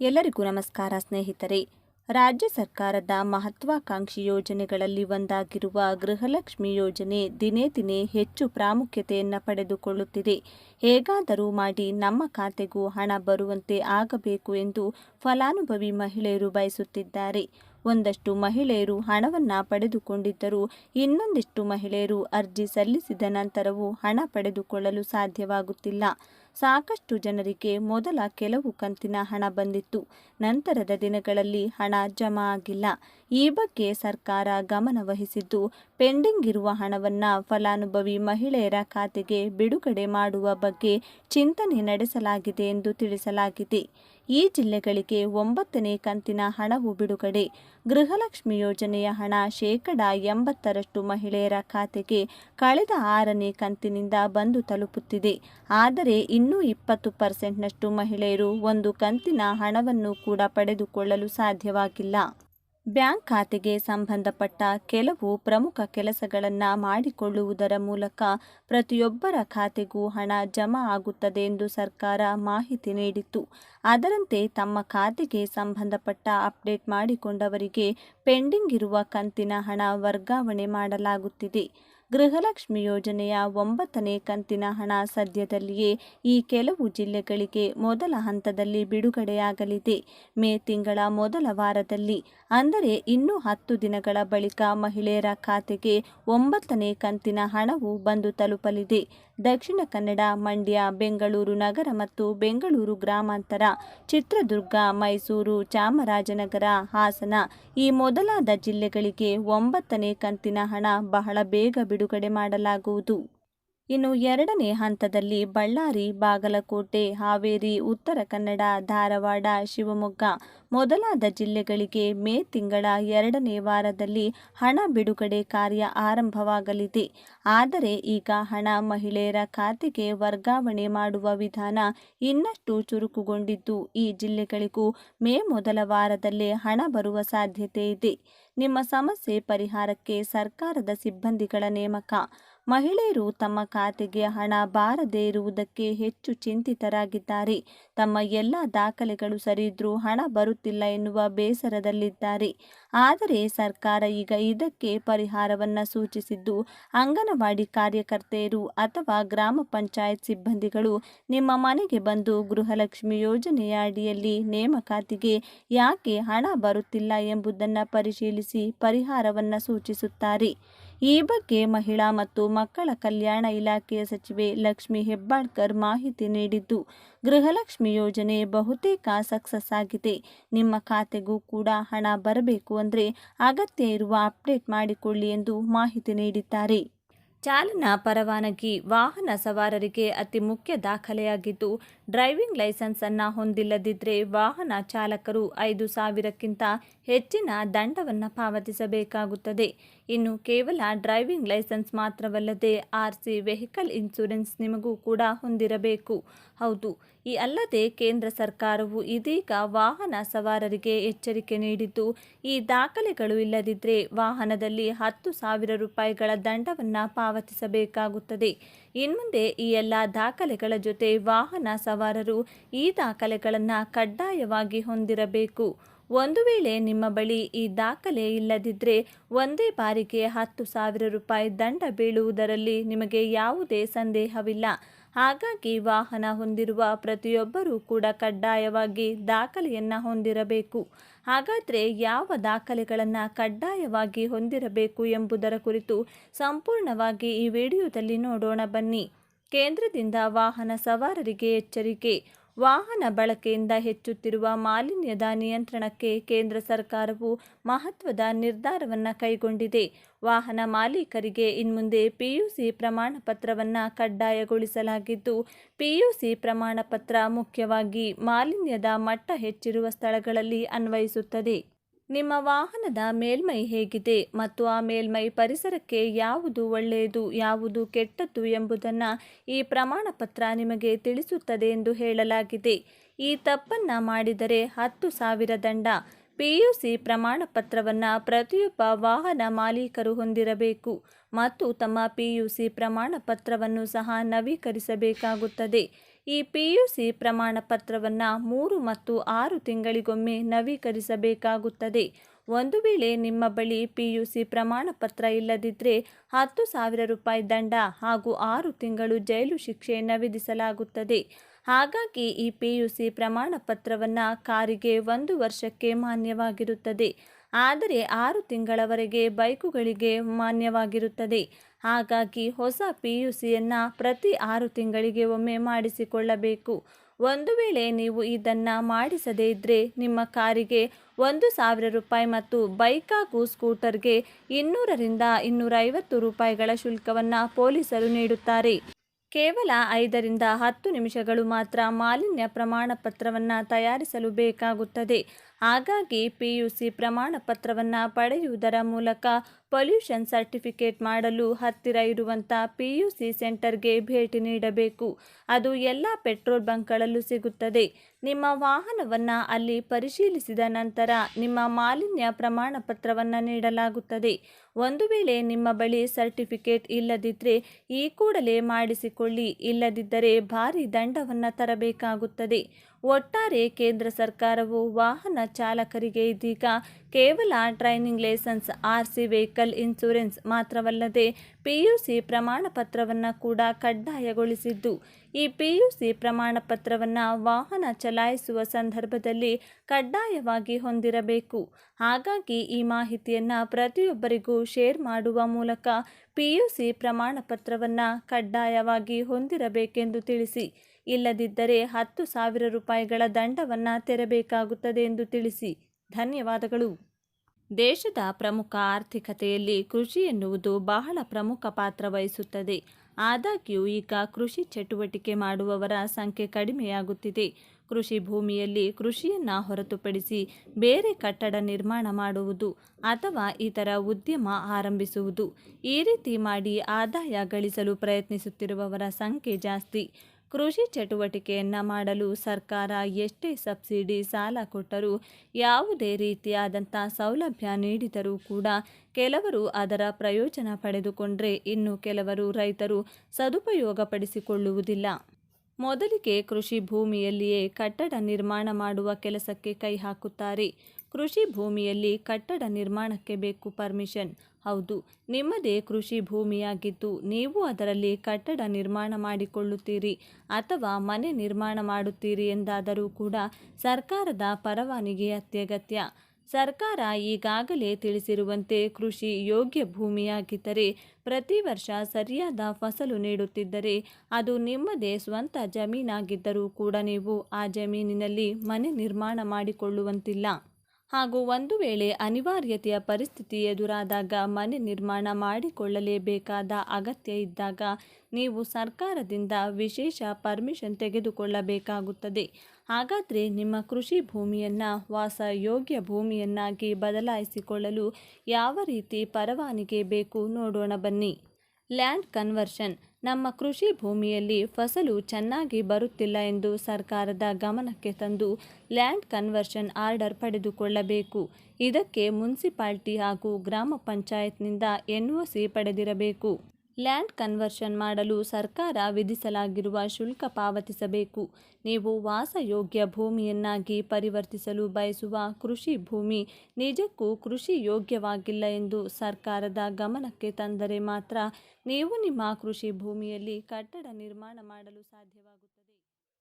ಎಲ್ಲರಿಗೂ ನಮಸ್ಕಾರ ಸ್ನೇಹಿತರೆ. ರಾಜ್ಯ ಸರ್ಕಾರದ ಮಹತ್ವಾಕಾಂಕ್ಷಿ ಯೋಜನೆಗಳಲ್ಲಿ ಒಂದಾಗಿರುವ ಗೃಹಲಕ್ಷ್ಮಿ ಯೋಜನೆ ದಿನೇ ದಿನೇ ಹೆಚ್ಚು ಪ್ರಾಮುಖ್ಯತೆಯನ್ನು ಪಡೆದುಕೊಳ್ಳುತ್ತಿದೆ. ಹೇಗಾದರೂ ಮಾಡಿ ನಮ್ಮ ಖಾತೆಗೂ ಹಣ ಬರುವಂತೆ ಆಗಬೇಕು ಎಂದು ಫಲಾನುಭವಿ ಮಹಿಳೆಯರು ಬಯಸುತ್ತಿದ್ದಾರೆ. ಒಂದಷ್ಟು ಮಹಿಳೆಯರು ಹಣವನ್ನು ಪಡೆದುಕೊಂಡಿದ್ದರೂ. ಇನ್ನೊಂದಿಷ್ಟು ಮಹಿಳೆಯರು ಅರ್ಜಿ ಸಲ್ಲಿಸಿದ ನಂತರವೂ ಹಣ ಪಡೆದುಕೊಳ್ಳಲು ಸಾಧ್ಯವಾಗುತ್ತಿಲ್ಲ. ಸಾಕಷ್ಟು ಜನರಿಗೆ ಮೊದಲ ಕೆಲವು ಕಂತಿನ ಹಣ ಬಂದಿತ್ತು. ನಂತರದ ದಿನಗಳಲ್ಲಿ ಹಣ ಜಮಾ ಆಗಿಲ್ಲ. ಈ ಬಗ್ಗೆ ಸರ್ಕಾರ ಗಮನ ವಹಿಸಿದ್ದು, ಪೆಂಡಿಂಗ್ ಇರುವ ಹಣವನ್ನು ಫಲಾನುಭವಿ ಮಹಿಳೆಯರ ಖಾತೆಗೆ ಬಿಡುಗಡೆ ಮಾಡುವ ಬಗ್ಗೆ ಚಿಂತನೆ ನಡೆಸಲಾಗಿದೆ ಎಂದು ತಿಳಿಸಲಾಗಿದೆ. ಈ ಜಿಲ್ಲೆಗಳಿಗೆ ಒಂಬತ್ತನೇ ಕಂತಿನ ಹಣವು ಬಿಡುಗಡೆ. ಗೃಹಲಕ್ಷ್ಮಿ ಯೋಜನೆಯ ಹಣ ಶೇಕಡ ಎಂಬತ್ತರಷ್ಟು ಮಹಿಳೆಯರ ಖಾತೆಗೆ ಕಳೆದ ಆರನೇ ಕಂತಿನಿಂದ ಬಂದು ತಲುಪುತ್ತಿದೆ. ಆದರೆ ಇನ್ನೂ ಇಪ್ಪತ್ತು ಪರ್ಸೆಂಟ್ನಷ್ಟು ಮಹಿಳೆಯರು ಒಂದು ಕಂತಿನ ಹಣವನ್ನು ಕೂಡ ಪಡೆದುಕೊಳ್ಳಲು ಸಾಧ್ಯವಾಗಿಲ್ಲ. ಬ್ಯಾಂಕ್ ಖಾತೆಗೆ ಸಂಬಂಧಪಟ್ಟ ಕೆಲವು ಪ್ರಮುಖ ಕೆಲಸಗಳನ್ನು ಮಾಡಿಕೊಳ್ಳುವುದರ ಮೂಲಕ ಪ್ರತಿಯೊಬ್ಬರ ಖಾತೆಗೂ ಹಣ ಜಮಾ ಆಗುತ್ತದೆ ಎಂದು ಸರ್ಕಾರ ಮಾಹಿತಿ ನೀಡಿತ್ತು. ಅದರಂತೆ ತಮ್ಮ ಖಾತೆಗೆ ಸಂಬಂಧಪಟ್ಟ ಅಪ್ಡೇಟ್ ಮಾಡಿಕೊಂಡವರಿಗೆ ಪೆಂಡಿಂಗ್ ಇರುವ ಕಂತಿನ ಹಣ ವರ್ಗಾವಣೆ ಮಾಡಲಾಗುತ್ತಿದೆ. ಗೃಹಲಕ್ಷ್ಮಿ ಯೋಜನೆಯ ಒಂಬತ್ತನೇ ಕಂತಿನ ಹಣ ಸದ್ಯದಲ್ಲಿಯೇ ಈ ಕೆಲವು ಜಿಲ್ಲೆಗಳಿಗೆ ಮೊದಲ ಹಂತದಲ್ಲಿ ಬಿಡುಗಡೆಯಾಗಲಿದೆ. ಮೇ ತಿಂಗಳ ಮೊದಲ ವಾರದಲ್ಲಿ, ಅಂದರೆ ಇನ್ನೂ ಹತ್ತು ದಿನಗಳ ಬಳಿಕ ಮಹಿಳೆಯರ ಖಾತೆಗೆ ಒಂಬತ್ತನೇ ಕಂತಿನ ಹಣವು ಬಂದು ತಲುಪಲಿದೆ. ದಕ್ಷಿಣ ಕನ್ನಡ, ಮಂಡ್ಯ, ಬೆಂಗಳೂರು ನಗರ ಮತ್ತು ಬೆಂಗಳೂರು ಗ್ರಾಮಾಂತರ, ಚಿತ್ರದುರ್ಗ, ಮೈಸೂರು, ಚಾಮರಾಜನಗರ, ಹಾಸನ ಈ ಮೊದಲಾದ ಜಿಲ್ಲೆಗಳಿಗೆ ಒಂಬತ್ತನೇ ಕಂತಿನ ಹಣ ಬಹಳ ಬೇಗ ಬಿಡುಗಡೆ ಮಾಡಲಾಗುವುದು. ಇನ್ನು ಎರಡನೇ ಹಂತದಲ್ಲಿ ಬಳ್ಳಾರಿ, ಬಾಗಲಕೋಟೆ, ಹಾವೇರಿ, ಉತ್ತರ ಕನ್ನಡ, ಧಾರವಾಡ, ಶಿವಮೊಗ್ಗ ಮೊದಲಾದ ಜಿಲ್ಲೆಗಳಿಗೆ ಮೇ ತಿಂಗಳ ಎರಡನೇ ವಾರದಲ್ಲಿ ಹಣ ಬಿಡುಗಡೆ ಕಾರ್ಯ ಆರಂಭವಾಗಲಿದೆ. ಆದರೆ ಈಗ ಹಣ ಮಹಿಳೆಯರ ಖಾತೆಗೆ ವರ್ಗಾವಣೆ ಮಾಡುವ ವಿಧಾನ ಇನ್ನಷ್ಟು ಚುರುಕುಗೊಂಡಿದ್ದು ಈ ಜಿಲ್ಲೆಗಳಿಗೂ ಮೇ ಮೊದಲ ವಾರದಲ್ಲೇ ಹಣ ಬರುವ ಸಾಧ್ಯತೆ ಇದೆ. ನಿಮ್ಮ ಸಮಸ್ಯೆ ಪರಿಹಾರಕ್ಕೆ ಸರ್ಕಾರದ ಸಿಬ್ಬಂದಿಗಳ ನೇಮಕ. ಮಹಿಳೆಯರು ತಮ್ಮ ಖಾತೆಗೆ ಹಣ ಬಾರದೇ ಇರುವುದಕ್ಕೆ ಹೆಚ್ಚು ಚಿಂತಿತರಾಗಿದ್ದಾರೆ. ತಮ್ಮ ಎಲ್ಲ ದಾಖಲೆಗಳು ಸರಿದ್ರೂ ಹಣ ಬರುತ್ತಿಲ್ಲ ಎನ್ನುವ ಬೇಸರದಲ್ಲಿದ್ದಾರೆ. ಆದರೆ ಸರ್ಕಾರ ಈಗ ಇದಕ್ಕೆ ಪರಿಹಾರವನ್ನು ಸೂಚಿಸಿದ್ದು, ಅಂಗನವಾಡಿ ಕಾರ್ಯಕರ್ತೆಯರು ಅಥವಾ ಗ್ರಾಮ ಪಂಚಾಯತ್ ಸಿಬ್ಬಂದಿಗಳು ನಿಮ್ಮ ಮನೆಗೆ ಬಂದು ಗೃಹಲಕ್ಷ್ಮಿ ಯೋಜನೆಯ ಅಡಿಯಲ್ಲಿ ನೇಮಕಾತಿಗೆ ಯಾಕೆ ಹಣ ಬರುತ್ತಿಲ್ಲ ಎಂಬುದನ್ನು ಪರಿಶೀಲಿಸಿ ಪರಿಹಾರವನ್ನು ಸೂಚಿಸುತ್ತಾರೆ. ಈ ಬಗ್ಗೆ ಮಹಿಳಾ ಮತ್ತು ಮಕ್ಕಳ ಕಲ್ಯಾಣ ಇಲಾಖೆಯ ಸಚಿವೆ ಲಕ್ಷ್ಮಿ ಹೆಬ್ಬಾಳ್ಕರ್ ಮಾಹಿತಿ ನೀಡಿದ್ದು, ಗೃಹಲಕ್ಷ್ಮಿ ಯೋಜನೆ ಬಹುತೇಕ ಸಕ್ಸಸ್ ಆಗಿದೆ. ನಿಮ್ಮ ಖಾತೆಗೂ ಕೂಡ ಹಣ ಬರಬೇಕು ಅಂದರೆ ಅಗತ್ಯ ಇರುವ ಅಪ್ಡೇಟ್ ಮಾಡಿಕೊಳ್ಳಿ ಎಂದು ಮಾಹಿತಿ ನೀಡಿದ್ದಾರೆ. ಚಾಲನಾ ಪರವಾನಗಿ ವಾಹನ ಸವಾರರಿಗೆ ಅತಿ ಮುಖ್ಯ ದಾಖಲೆಯಾಗಿದ್ದು, ಡ್ರೈವಿಂಗ್ ಲೈಸೆನ್ಸ್ ಅನ್ನು ಹೊಂದಿಲ್ಲದಿದ್ದರೆ ವಾಹನ ಚಾಲಕರು ಐದು ಸಾವಿರಕ್ಕಿಂತ ಹೆಚ್ಚಿನ ದಂಡವನ್ನು ಪಾವತಿಸಬೇಕಾಗುತ್ತದೆ. ಇನ್ನು ಕೇವಲ ಡ್ರೈವಿಂಗ್ ಲೈಸೆನ್ಸ್ ಮಾತ್ರವಲ್ಲದೆ ಆರ್ ಸಿ ವೆಹಿಕಲ್ ಇನ್ಶೂರೆನ್ಸ್ ನಿಮಗೂ ಕೂಡ ಹೊಂದಿರಬೇಕು. ಹೌದು ಈ ಅಲ್ಲದೆ ಕೇಂದ್ರ ಸರ್ಕಾರವು ಇದೀಗ ವಾಹನ ಸವಾರರಿಗೆ ಎಚ್ಚರಿಕೆ ನೀಡಿದ್ದು, ಈ ದಾಖಲೆಗಳು ಇಲ್ಲದಿದ್ದರೆ ವಾಹನದಲ್ಲಿ ಹತ್ತು ಸಾವಿರ ರೂಪಾಯಿಗಳ ದಂಡವನ್ನು ಪಾವತಿಸಬೇಕಾಗುತ್ತದೆ. ಇನ್ಮುಂದೆ ಈ ಎಲ್ಲ ದಾಖಲೆಗಳ ಜೊತೆ ವಾಹನ ಸವಾರರು ಈ ದಾಖಲೆಗಳನ್ನು ಕಡ್ಡಾಯವಾಗಿ ಹೊಂದಿರಬೇಕು. ಒಂದು ವೇಳೆ ನಿಮ್ಮ ಬಳಿ ಈ ದಾಖಲೆ ಇಲ್ಲದಿದ್ದರೆ ಒಂದೇ ಬಾರಿಗೆ ಹತ್ತು ಸಾವಿರ ರೂಪಾಯಿ ದಂಡ ಬೀಳುವುದರಲ್ಲಿ ನಿಮಗೆ ಯಾವುದೇ ಸಂದೇಹವಿಲ್ಲ. ಹಾಗಾಗಿ ವಾಹನ ಹೊಂದಿರುವ ಪ್ರತಿಯೊಬ್ಬರೂ ಕೂಡ ಕಡ್ಡಾಯವಾಗಿ ದಾಖಲೆಯನ್ನು ಹೊಂದಿರಬೇಕು. ಹಾಗಾದರೆ ಯಾವ ದಾಖಲೆಗಳನ್ನು ಕಡ್ಡಾಯವಾಗಿ ಹೊಂದಿರಬೇಕು ಎಂಬುದರ ಕುರಿತು ಸಂಪೂರ್ಣವಾಗಿ ಈ ವಿಡಿಯೋದಲ್ಲಿ ನೋಡೋಣ ಬನ್ನಿ. ಕೇಂದ್ರದಿಂದ ವಾಹನ ಸವಾರರಿಗೆ ಎಚ್ಚರಿಕೆ. ವಾಹನ ಬಳಕೆಯಿಂದ ಹೆಚ್ಚುತ್ತಿರುವ ಮಾಲಿನ್ಯದ ನಿಯಂತ್ರಣಕ್ಕೆ ಕೇಂದ್ರ ಸರ್ಕಾರವು ಮಹತ್ವದ ನಿರ್ಧಾರವನ್ನು ಕೈಗೊಂಡಿದೆ. ವಾಹನ ಮಾಲೀಕರಿಗೆ ಇನ್ಮುಂದೆ ಪಿಯುಸಿ ಪ್ರಮಾಣ ಪತ್ರವನ್ನು ಕಡ್ಡಾಯಗೊಳಿಸಲಾಗಿದ್ದು, ಪಿಯುಸಿ ಪ್ರಮಾಣ ಪತ್ರ ಮುಖ್ಯವಾಗಿ ಮಾಲಿನ್ಯದ ಮಟ್ಟ ಹೆಚ್ಚಿರುವ ಸ್ಥಳಗಳಲ್ಲಿ ಅನ್ವಯಿಸುತ್ತದೆ. ನಿಮ್ಮ ವಾಹನದ ಮೇಲ್ಮೈ ಹೇಗಿದೆ ಮತ್ತು ಆ ಮೇಲ್ಮೈ ಪರಿಸರಕ್ಕೆ ಯಾವುದು ಒಳ್ಳೆಯದು, ಯಾವುದು ಕೆಟ್ಟದ್ದು ಎಂಬುದನ್ನು ಈ ಪ್ರಮಾಣ ಪತ್ರ ನಿಮಗೆ ತಿಳಿಸುತ್ತದೆ ಎಂದು ಹೇಳಲಾಗಿದೆ. ಈ ತಪ್ಪನ್ನು ಮಾಡಿದರೆ ಹತ್ತು ಸಾವಿರ ದಂಡ. ಪಿಯುಸಿ ಪ್ರಮಾಣ ಪತ್ರವನ್ನು ಪ್ರತಿಯೊಬ್ಬ ವಾಹನ ಮಾಲೀಕರು ಹೊಂದಿರಬೇಕು ಮತ್ತು ತಮ್ಮ ಪಿಯುಸಿ ಪ್ರಮಾಣ ಪತ್ರವನ್ನು ಸಹ ನವೀಕರಿಸಬೇಕಾಗುತ್ತದೆ. ಈ ಪಿಯುಸಿ ಪ್ರಮಾಣ ಪತ್ರವನ್ನು ಮೂರು ಮತ್ತು ಆರು ತಿಂಗಳಿಗೊಮ್ಮೆ ನವೀಕರಿಸಬೇಕಾಗುತ್ತದೆ. ಒಂದು ವೇಳೆ ನಿಮ್ಮ ಬಳಿ ಪಿಯುಸಿ ಪ್ರಮಾಣ ಪತ್ರ ಇಲ್ಲದಿದ್ದರೆ ಹತ್ತು ಸಾವಿರ ರೂಪಾಯಿ ದಂಡ ಹಾಗೂ ಆರು ತಿಂಗಳು ಜೈಲು ಶಿಕ್ಷೆಯನ್ನು ವಿಧಿಸಲಾಗುತ್ತದೆ ಹಾಗಾಗಿ ಈ ಪಿಯುಸಿ ಪ್ರಮಾಣ ಪತ್ರವನ್ನು ಕಾರಿಗೆ ಒಂದು ವರ್ಷಕ್ಕೆ ಮಾನ್ಯವಾಗಿರುತ್ತದೆ. ಆದರೆ ಆರು ತಿಂಗಳವರೆಗೆ ಬೈಕುಗಳಿಗೆ ಮಾನ್ಯವಾಗಿರುತ್ತದೆ. ಹಾಗಾಗಿ ಹೊಸ ಪಿ ಯು ಸಿಯನ್ನು ಪ್ರತಿ ಆರು ತಿಂಗಳಿಗೆ ಒಮ್ಮೆ ಮಾಡಿಸಿಕೊಳ್ಳಬೇಕು. ಒಂದು ವೇಳೆ ನೀವು ಇದನ್ನು ಮಾಡಿಸದೇ ಇದ್ದರೆ ನಿಮ್ಮ ಕಾರಿಗೆ ಒಂದು ಸಾವಿರ ರೂಪಾಯಿ ಮತ್ತು ಬೈಕ್ ಹಾಗೂ ಸ್ಕೂಟರ್ಗೆ ಇನ್ನೂರರಿಂದ ಇನ್ನೂರೈವತ್ತು ರೂಪಾಯಿಗಳ ಶುಲ್ಕವನ್ನು ಪೊಲೀಸರು ನೀಡುತ್ತಾರೆ. ಕೇವಲ ಐದರಿಂದ ಹತ್ತು ನಿಮಿಷಗಳು ಮಾತ್ರ ಮಾಲಿನ್ಯ ಪ್ರಮಾಣ ಪತ್ರವನ್ನು ತಯಾರಿಸಲು ಬೇಕಾಗುತ್ತದೆ. ಹಾಗಾಗಿ ಪಿ ಯು ಸಿ ಪ್ರಮಾಣ ಪತ್ರವನ್ನು ಪಡೆಯುವುದರ ಮೂಲಕ ಪೊಲ್ಯೂಷನ್ ಸರ್ಟಿಫಿಕೇಟ್ ಮಾಡಲು ಹತ್ತಿರ ಇರುವಂಥ ಪಿ ಯು ಸಿ ಸೆಂಟರ್ಗೆ ಭೇಟಿ ನೀಡಬೇಕು. ಅದು ಎಲ್ಲ ಪೆಟ್ರೋಲ್ ಬಂಕ್ಗಳಲ್ಲೂ ಸಿಗುತ್ತದೆ. ನಿಮ್ಮ ವಾಹನವನ್ನು ಅಲ್ಲಿ ಪರಿಶೀಲಿಸಿದ ನಂತರ ನಿಮ್ಮ ಮಾಲಿನ್ಯ ಪ್ರಮಾಣ ಪತ್ರವನ್ನು ನೀಡಲಾಗುತ್ತದೆ. ಒಂದು ವೇಳೆ ನಿಮ್ಮ ಬಳಿ ಸರ್ಟಿಫಿಕೇಟ್ ಇಲ್ಲದಿದ್ದರೆ ಈ ಕೂಡಲೇ ಮಾಡಿಸಿಕೊಳ್ಳಿ. ಇಲ್ಲದಿದ್ದರೆ ಭಾರಿ ದಂಡವನ್ನು ತರಬೇಕಾಗುತ್ತದೆ. ಒಟ್ಟಾರೆ ಕೇಂದ್ರ ಸರ್ಕಾರವು ವಾಹನ ಚಾಲಕರಿಗೆ ಇದೀಗ ಕೇವಲ training licence, R C vehicle insurance ಮಾತ್ರವಲ್ಲದೆ ಪಿ ಯು ಸಿ ಪ್ರಮಾಣ ಪತ್ರವನ್ನು ಕೂಡ ಕಡ್ಡಾಯಗೊಳಿಸಿದ್ದು. ಈ ಪಿ ಯು ಸಿ ಪ್ರಮಾಣ ಪತ್ರವನ್ನು ವಾಹನ ಚಲಾಯಿಸುವ ಸಂದರ್ಭದಲ್ಲಿ ಕಡ್ಡಾಯವಾಗಿ ಹೊಂದಿರಬೇಕು. ಹಾಗಾಗಿ ಈ ಮಾಹಿತಿಯನ್ನು ಪ್ರತಿಯೊಬ್ಬರಿಗೂ ಶೇರ್ ಮಾಡುವ ಮೂಲಕ ಪಿ ಯು ಸಿ ಪ್ರಮಾಣ ಪತ್ರವನ್ನು ಕಡ್ಡಾಯವಾಗಿ ಹೊಂದಿರಬೇಕೆಂದು ತಿಳಿಸಿ. ಇಲ್ಲದಿದ್ದರೆ ಹತ್ತು ಸಾವಿರ ರೂಪಾಯಿಗಳ ದಂಡವನ್ನು ತೆರಬೇಕಾಗುತ್ತದೆ ಎಂದು ತಿಳಿಸಿ. ಧನ್ಯವಾದಗಳು. ದೇಶದ ಪ್ರಮುಖ ಆರ್ಥಿಕತೆಯಲ್ಲಿ ಕೃಷಿ ಎನ್ನುವುದು ಬಹಳ ಪ್ರಮುಖ ಪಾತ್ರ ವಹಿಸುತ್ತದೆ. ಆದಾಗ್ಯೂ ಈಗ ಕೃಷಿ ಚಟುವಟಿಕೆ ಮಾಡುವವರ ಸಂಖ್ಯೆ ಕಡಿಮೆಯಾಗುತ್ತಿದೆ. ಕೃಷಿ ಭೂಮಿಯಲ್ಲಿ ಕೃಷಿಯನ್ನು ಹೊರತುಪಡಿಸಿ ಬೇರೆ ಕಟ್ಟಡ ನಿರ್ಮಾಣ ಮಾಡುವುದು ಅಥವಾ ಇತರ ಉದ್ಯಮ ಆರಂಭಿಸುವುದು. ಈ ರೀತಿ ಮಾಡಿ ಆದಾಯ ಗಳಿಸಲು ಪ್ರಯತ್ನಿಸುತ್ತಿರುವವರ ಸಂಖ್ಯೆ ಜಾಸ್ತಿ. ಕೃಷಿ ಚಟುವಟಿಕೆಯನ್ನು ಮಾಡಲು ಸರ್ಕಾರ ಎಷ್ಟೇ ಸಬ್ಸಿಡಿ ಸಾಲ ಕೊಟ್ಟರೂ ಯಾವುದೇ ರೀತಿಯಾದಂಥ ಸೌಲಭ್ಯ ನೀಡಿದರೂ ಕೂಡ ಕೆಲವರು ಅದರ ಪ್ರಯೋಜನ ಪಡೆದುಕೊಂಡರೆ ಇನ್ನು ಕೆಲವರು ರೈತರು ಸದುಪಯೋಗಪಡಿಸಿಕೊಳ್ಳುವುದಿಲ್ಲ. ಮೊದಲಿಗೆ ಕೃಷಿ ಭೂಮಿಯಲ್ಲಿಯೇ ಕಟ್ಟಡ ನಿರ್ಮಾಣ ಮಾಡುವ ಕೆಲಸಕ್ಕೆ ಕೈ ಹಾಕುತ್ತಾರೆ. ಕೃಷಿ ಭೂಮಿಯಲ್ಲಿ ಕಟ್ಟಡ ನಿರ್ಮಾಣಕ್ಕೆ ಬೇಕು ಪರ್ಮಿಷನ್. ಹೌದು, ನಿಮ್ಮದೇ ಕೃಷಿ ಭೂಮಿಯಾಗಿದ್ದು ನೀವು ಅದರಲ್ಲಿ ಕಟ್ಟಡ ನಿರ್ಮಾಣ ಮಾಡಿಕೊಳ್ಳುತ್ತೀರಿ ಅಥವಾ ಮನೆ ನಿರ್ಮಾಣ ಮಾಡುತ್ತೀರಿ ಎಂದಾದರೂ ಕೂಡ ಸರ್ಕಾರದ ಪರವಾನಿಗೆ ಅತ್ಯಗತ್ಯ. ಸರ್ಕಾರ ಈಗಾಗಲೇ ತಿಳಿಸಿರುವಂತೆ ಕೃಷಿ ಯೋಗ್ಯ ಭೂಮಿಯಾಗಿದ್ದರೆ ಪ್ರತಿ ವರ್ಷ ಸರಿಯಾದ ಫಸಲು ನೀಡುತ್ತಿದ್ದರೆ ಅದು ನಿಮ್ಮದೇ ಸ್ವಂತ ಜಮೀನಾಗಿದ್ದರೂ ಕೂಡ ನೀವು ಆ ಜಮೀನಿನಲ್ಲಿ ಮನೆ ನಿರ್ಮಾಣ ಮಾಡಿಕೊಳ್ಳುವಂತಿಲ್ಲ. ಹಾಗೂ ಒಂದು ವೇಳೆ ಅನಿವಾರ್ಯತೆಯ ಪರಿಸ್ಥಿತಿ ಎದುರಾದಾಗ ಮನೆ ನಿರ್ಮಾಣ ಮಾಡಿಕೊಳ್ಳಲೇಬೇಕಾದ ಅಗತ್ಯ ಇದ್ದಾಗ ನೀವು ಸರ್ಕಾರದಿಂದ ವಿಶೇಷ ಪರ್ಮಿಷನ್ ತೆಗೆದುಕೊಳ್ಳಬೇಕಾಗುತ್ತದೆ. ಹಾಗಾದರೆ ನಿಮ್ಮ ಕೃಷಿ ಭೂಮಿಯನ್ನು, ವಾಸ ಯೋಗ್ಯ ಭೂಮಿಯನ್ನಾಗಿ ಬದಲಾಯಿಸಿಕೊಳ್ಳಲು ಯಾವ ರೀತಿ ಪರವಾನಿಗೆ ಬೇಕು ನೋಡೋಣ ಬನ್ನಿ. ಲ್ಯಾಂಡ್ ಕನ್ವರ್ಷನ್ ನಮ್ಮ ಕೃಷಿ ಭೂಮಿಯಲ್ಲಿ ಫಸಲು ಚೆನ್ನಾಗಿ ಬರುತ್ತಿಲ್ಲ ಎಂದು ಸರ್ಕಾರದ ಗಮನಕ್ಕೆ ತಂದು ಲ್ಯಾಂಡ್ ಕನ್ವರ್ಷನ್ ಆರ್ಡರ್ ಪಡೆದುಕೊಳ್ಳಬೇಕು. ಇದಕ್ಕೆ ಮುನ್ಸಿಪಾಲ್ಟಿ ಹಾಗೂ ಗ್ರಾಮ ಪಂಚಾಯತ್ನಿಂದ ಎನ್ ಒ ಸಿ ಪಡೆದಿರಬೇಕು. ಲ್ಯಾಂಡ್ ಕನ್ವರ್ಷನ್ ಮಾಡಲು ಸರ್ಕಾರ ವಿಧಿಸಲಾಗಿರುವ ಶುಲ್ಕ ಪಾವತಿಸಬೇಕು. ನೀವು ವಾಸಯೋಗ್ಯ ಭೂಮಿಯನ್ನಾಗಿ ಪರಿವರ್ತಿಸಲು ಬಯಸುವ ಕೃಷಿ ಭೂಮಿ ನಿಜಕ್ಕೂ ಕೃಷಿ ಯೋಗ್ಯವಾಗಿಲ್ಲ ಎಂದು ಸರ್ಕಾರದ ಗಮನಕ್ಕೆ ತಂದರೆ ಮಾತ್ರ ನೀವು ನಿಮ್ಮ ಕೃಷಿ ಭೂಮಿಯಲ್ಲಿ ಕಟ್ಟಡ ನಿರ್ಮಾಣ ಮಾಡಲು ಸಾಧ್ಯವಾಗುತ್ತದೆ.